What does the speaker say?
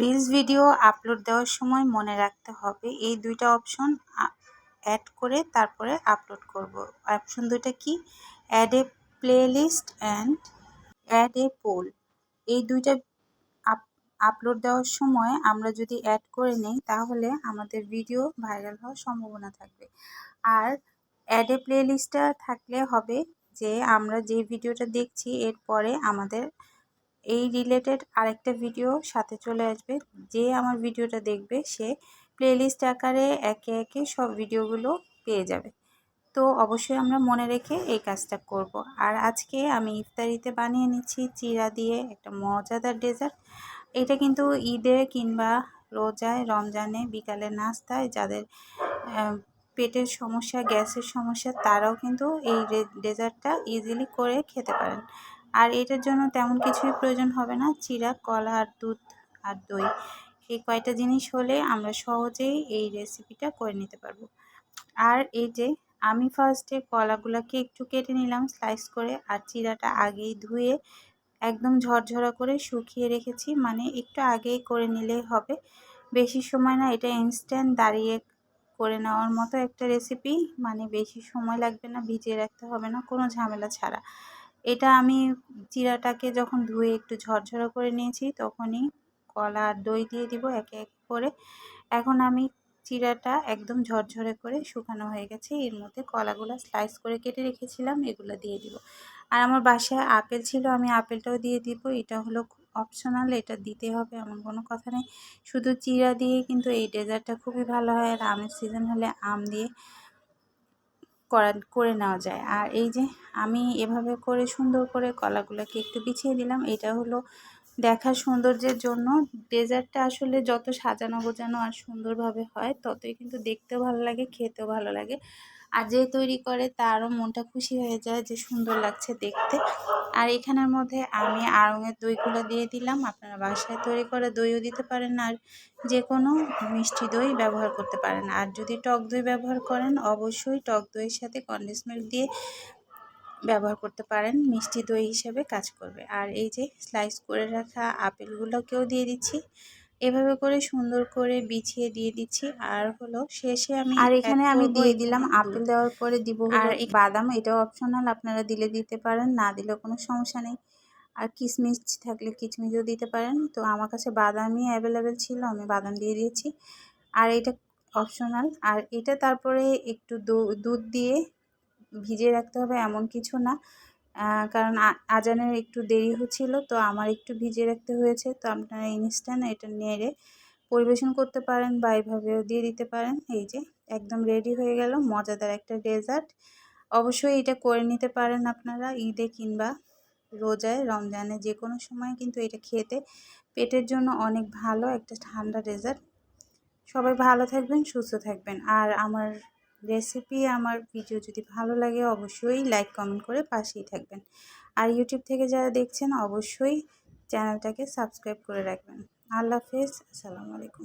Reels video upload দেওয়ার সময় মনে রাখতে হবে, এই দুইটা অপশন অ্যাড করে তারপরে আপলোড করব। অপশন দুইটা কি? Add a playlist and add a poll এই দুইটা আপলোড দেওয়ার সময় আমরা যদি অ্যাড করে নেই, তাহলে আমাদের ভিডিও ভাইরাল হওয়ার সম্ভাবনা থাকবে। আর অ্যাড এ প্লেলিস্টটা থাকলে হবে যে, আমরা যে ভিডিওটা দেখছি, এরপরে আমাদের এই রিলেটেড আরেকটা ভিডিও সাথে চলে আসবে। যে আমার ভিডিওটা দেখবে, সে প্লেলিস্ট আকারে একে একে সব ভিডিওগুলো পেয়ে যাবে। তো অবশ্যই আমরা মনে রেখে এই কাজটা করব। আর আজকে আমি ইফতারিতে বানিয়ে নিচ্ছি চিরা দিয়ে একটা মজাদার ডেজার্ট এটা কিন্তু ঈদে কিংবা রোজায়, রমজানে, বিকালে নাস্তায় যাদের পেটের সমস্যা, গ্যাসের সমস্যা, তারাও কিন্তু এই ডেজার্টটা ইজিলি করে খেতে পারেন। আর এটার জন্য তেমন কিছুই প্রয়োজন হবে না। চিরা, কলা আর দুধ আর দই, এই কয়টা জিনিস হলে আমরা সহজেই এই রেসিপিটা করে নিতে পারব। আর এই যে আমি ফার্স্টে কলাগুলোকে একটু কেটে নিলাম স্লাইস করে, আর চিরাটা আগেই ধুয়ে একদম ঝরঝরা করে শুকিয়ে রেখেছি। মানে একটু আগেই করে নিলেই হবে। বেশি সময় না, এটা ইনস্ট্যান্ট দাঁড়িয়ে করে নেওয়ার মতো একটা রেসিপি মানে বেশি সময় লাগবে না, ভিজিয়ে রাখতে হবে না, কোনো ঝামেলা ছাড়া। এটা আমি চিরাটাকে যখন ধুয়ে একটু ঝরঝরা করে নিয়েছি, তখনই কলা আর দই দিয়ে দিব একে এক করে। এখন আমি চিরাটা একদম ঝরঝরে করে শুকানো হয়ে গেছে। এর মধ্যে কলাগুলো স্লাইস করে কেটে রেখেছিলাম, এগুলো দিয়ে দিব। আর আমার বাসায় আপেল ছিল, আমি আপেলটাও দিয়ে দিব। এটা হলো অপশনাল এটা দিতে হবে এমন কোনো কথা নেই। শুধু চিরা দিয়ে কিন্তু এই ডেজার্টটা খুবই ভালো হয়। আর আমের সিজন হলে আম দিয়ে করা, করে নেওয়া যায়। আর এই যে আমি এভাবে করে সুন্দর করে কলাগুলোকে একটু বিছিয়ে দিলাম, এটা হলো দেখার সৌন্দর্যের জন্য। ডেজার্টটা আসলে যত সাজানো গোজানো আর সুন্দরভাবে হয়, ততই কিন্তু দেখতেও ভালো লাগে, খেতেও ভালো লাগে। আর যে তৈরি করে, তারও মনটা খুশি হয়ে যায় যে সুন্দর লাগছে দেখতে। আর এখানের মধ্যে আমি আড়ঙের দইগুলো দিয়ে দিলাম। আপনারা বাসায় তৈরি করে দইও দিতে পারেন আর যে কোনো মিষ্টি দই ব্যবহার করতে পারেন। আর যদি টক দই ব্যবহার করেন, অবশ্যই টক দইয়ের সাথে কন্ডেন্স মিল্ক দিয়ে ব্যবহার করতে পারেন। মিষ্টি দই হিসেবে কাজ করবে। আর এই যে স্লাইস করে রাখা আপেলগুলোকেও দিয়ে দিচ্ছি। এভাবে করে সুন্দর করে বিছিয়ে দিয়ে দিচ্ছি। আর হলো শেষে আমি আর এখানে আমি দিয়ে দিলাম আপেল দেওয়ার পরে দিব আর বাদাম এটাও অপশনাল আপনারা দিলে দিতে পারেন না দিলেও কোনো সমস্যা নেই। আর কিশমিশ থাকলে কিশমিশও দিতে পারেন। তো আমার কাছে বাদামই অ্যাভেলেবেল ছিল আমি বাদাম দিয়ে দিয়েছি। আর এটা অপশনাল আর এটা তারপরে একটু দুধ দিয়ে ভিজিয়ে রাখতে হবে এমন কিছু না। কারণ আজানের একটু দেরি হচ্ছিল, তো আমার একটু ভিজিয়ে রাখতে হয়েছে। তো আপনারা ইনস্ট্যান্ট এটা নেড়ে পরিবেশন করতে পারেন বা এইভাবেও দিয়ে দিতে পারেন। এই যে, একদম রেডি হয়ে গেল, মজাদার একটা ডেজার্ট। অবশ্যই এটা করে নিতে পারেন আপনারা ঈদে কিংবা রোজায়, রমজানে যে কোনো সময়, কিন্তু এটা খেতে পেটের জন্য অনেক ভালো, একটা ঠান্ডা ডেজার্ট। সবাই ভালো থাকবেন, সুস্থ থাকবেন। আর আমার রেসিপি আমার ভিডিও যদি ভালো লাগে অবশ্যই লাইক, কমেন্ট করে পাশেই থাকবেন। আর ইউটিউব থেকে যারা দেখছেন অবশ্যই চ্যানেলটাকে সাবস্ক্রাইব করে রাখবেন। আল্লাহ হাফেজ, আসসালামু আলাইকুম।